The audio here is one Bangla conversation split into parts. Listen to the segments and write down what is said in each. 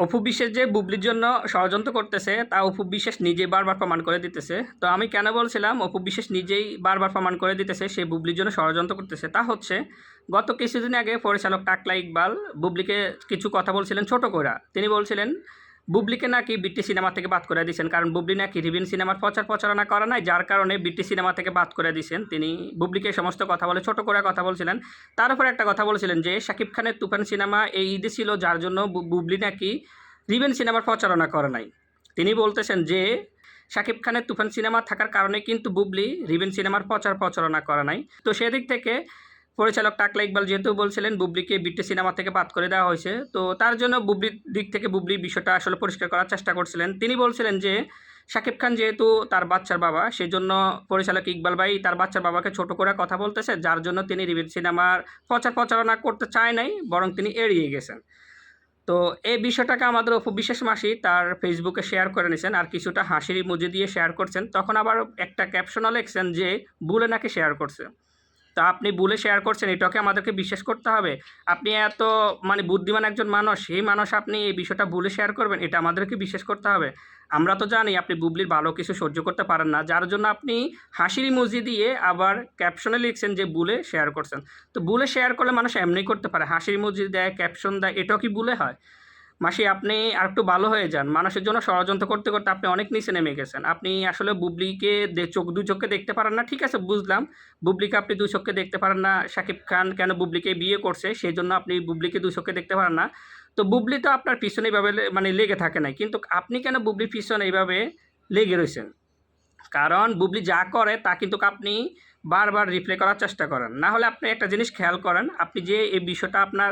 অপু বিশ্বাস যে বুবলির জন্য ষড়যন্ত্র করতেছে, তা অপু বিশ্বাস নিজেই বারবার প্রমাণ করে দিতেছে। তো আমি কেন বলছিলাম, অপু বিশ্বাস নিজেই বারবার প্রমাণ করে দিতেছে, সে বুবলির জন্য ষড়যন্ত্র করতেছে। তা হচ্ছে, গত কিছুদিন আগে পরিচালক টাকলা ইকবাল বুবলিকে কিছু কথা বলছিলেন ছোট কইরা। তিনি বলছিলেন বুবলিকে নাকি বিটি সিনেমা থেকে বাদ করে দিয়েছেন, কারণ বুবলি নাকি রিবিন সিনেমার প্রচার প্রচারণা করা নাই, যার কারণে বিটি সিনেমা থেকে বাদ করে দিয়েছেন। তিনি বুবলিকে সমস্ত কথা বলে ছোট করে কথা বলছিলেন। তার উপর একটা কথা বলছিলেন যে, শাকিব খানের তুফান সিনেমা এই ঈদে ছিল, যার জন্য বুবলি নাকি রিবেন সিনেমার প্রচারণা করে নাই। তিনি বলতেছেন যে, শাকিব খানের তুফান সিনেমা থাকার কারণে কিন্তু বুবলি রিবেন সিনেমার প্রচার প্রচারণা করে নাই। তো সেদিক থেকে পরিচালক টাকলা ইকবাল যেহেতু বলছিলেন, বুবলিকে বিট্টে সিনেমা থেকে বাদ করে দেওয়া হয়েছে। তো তার জন্য বুবলির দিক থেকে বুবলি বিষয়টা আসলে পরিষ্কার করার চেষ্টা করছিলেন। তিনি বলছিলেন যে, শাকিব খান যেহেতু তার বাচ্চার বাবা সেই জন্য পরিচালক ইকবাল ভাই তার বাচ্চার বাবাকে ছোট করে কথা বলতেছে, যার জন্য তিনি রিবেন সিনেমার প্রচার প্রচারণা করতে চায় নাই, বরং তিনি এড়িয়ে গেছেন। তো এই বিষয়টাকে আমাদের অপু বিশেষ মাসি তার ফেসবুকে শেয়ার করে নিয়েছেন আর কিছুটা হাসির মুজে দিয়ে শেয়ার করছেন। তখন আবার একটা ক্যাপশনও লিখছেন যে বুলে নাকি শেয়ার করছে? তা আপনি বুলে শেয়ার করছেন, এটাকে আমাদেরকে বিশ্বাস করতে হবে। আপনি এত মানে বুদ্ধিমান একজন মানুষ, সেই মানুষ আপনি এই বিষয়টা বুলে শেয়ার করবেন, এটা আমাদেরকে বিশ্বাস করতে হবে। আমরা তো জানি আপনি বুবলির ভালো কিছু সহ্য করতে পারেন না, যার জন্য আপনি হাসির ইমোজি দিয়ে আবার ক্যাপশনে লিখছেন যে বুলে শেয়ার করছেন। তো বুলে শেয়ার করলে মানুষ এমনি করতে পারে, হাসির ইমোজি দেয় ক্যাপশন দেয়, এটাও কি বুলে হয়? মাসি, আপনি আর একটু ভালো হয়ে যান। মানুষের জন্য ষড়যন্ত্র করতে করতে আপনি অনেক নিচে নেমে গেছেন। আপনি আসলে বুবলিকে চোখ দু চোখে দেখতে পারেন না। ঠিক আছে, বুঝলাম। বুবলিকে আপনি দু চোখে দেখতে পারেন না। শাকিব খান কেন বুবলিকে বিয়ে করছে সেই জন্য আপনি বুবলিকে দু চোখে দেখতে পারেন না। তো বুবলি তো আপনার পিছনে এইভাবে মানে লেগে থাকে না কিন্তু আপনি কেন বুবলির পিছনে এইভাবে লেগে রয়েছেন? কারণ বুবলি যা করে, তা কিন্তু আপনি বারবার রিপ্লে করার চেষ্টা করেন। না হলে আপনি একটা জিনিস খেয়াল করেন, আপনি যে এই বিষয়টা আপনার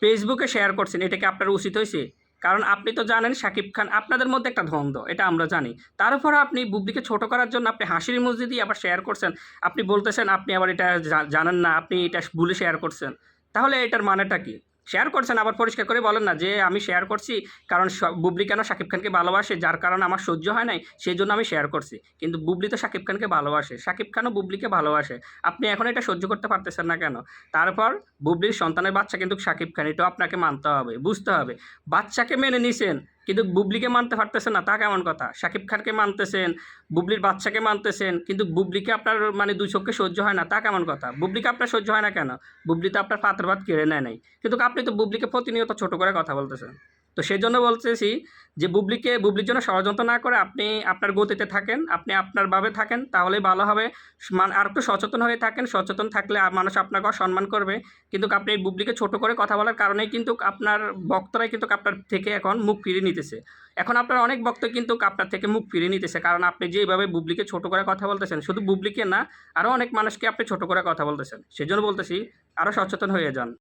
ফেসবুকে শেয়ার করছেন, এটা কি আপনার উচিত হয়েছে? কারণ আপনি তো জানেন শাকিব খান আপনাদের মধ্যে একটা দ্বন্দ্ব, এটা আমরা জানি। তারপর আপনি বুবলিকে ছোট করার জন্য আপনি হাসির মসজিদ দিয়ে আবার শেয়ার করছেন। আপনি বলতেছেন, আপনি আবার এটা জানেন না, আপনি এটা ভুলে শেয়ার করছেন। তাহলে এটার মানেটা কি? শেয়ার করছেন, আবার পরিষ্কার করে বলেন না যে আমি শেয়ার করছি, কারণ বুবলি কেন শাকিব খানকে ভালোবাসে? যার কারণে আমার সহ্য হয় নাই সেই জন্য আমি শেয়ার করছি। কিন্তু বুবলি তো শাকিব খানকে ভালোবাসে। শাকিব খানও বুবলিকে ভালোবাসে। আপনি এখন এটা সহ্য করতে পারতেছেন না কেন? তারপর বুবলির সন্তানের বাচ্চা কিন্তু শাকিব খান এটাও আপনাকে মানতে হবে, বুঝতে হবে। বাচ্চাকে মেনে নিছেন কিন্তু বুবলিকে মানতে পারতেছেন না, তা কেমন কথা? শাকিব খানকে মানতেছেন, বুবলির বাচ্চাকে মানতেছেন, কিন্তু বুবলিকে আপনার মানে দুই চোখকে সহ্য হয় না, তা কেমন কথা? বুবলিকে আপনার সহ্য হয় না কেন? বুবলি তো আপনার পাত্র ভাত কেড়ে নেয় নাই। কিন্তু আপনি তো বুবলিকে প্রতিনিয়ত ছোট করে কথা বলতেছেন। তো সেই জন্য বলতেছি যে বুবলিকে, বুবলির জন্য ষড়যন্ত্র না করে আপনি আপনার গতিতে থাকেন, আপনি আপনার ভাবে থাকেন তাহলেই ভালো হবে। মান- আর একটু সচেতন হয়ে থাকেন, সচেতন থাকলে মানুষ আপনাকে সম্মান করবে। কিন্তু আপনি বুবলিকে ছোট করে কথা বলার কারণেই কিন্তু আপনার বক্তরাই কিন্তু আপনার থেকে এখন মুখ ফিরিয়ে নিতেছে। এখন আপনার অনেক বক্ত কিন্তু আপনার থেকে মুখ ফিরিয়ে নিতেছে, কারণ আপনি যেভাবে বুবলিকে ছোট করে কথা বলতেছেন, শুধু বুবলিকে না আরও অনেক মানুষকে আপনি ছোট করে কথা বলতেছেন। সেই জন্য বলতেছি আরও সচেতন হয়ে যান।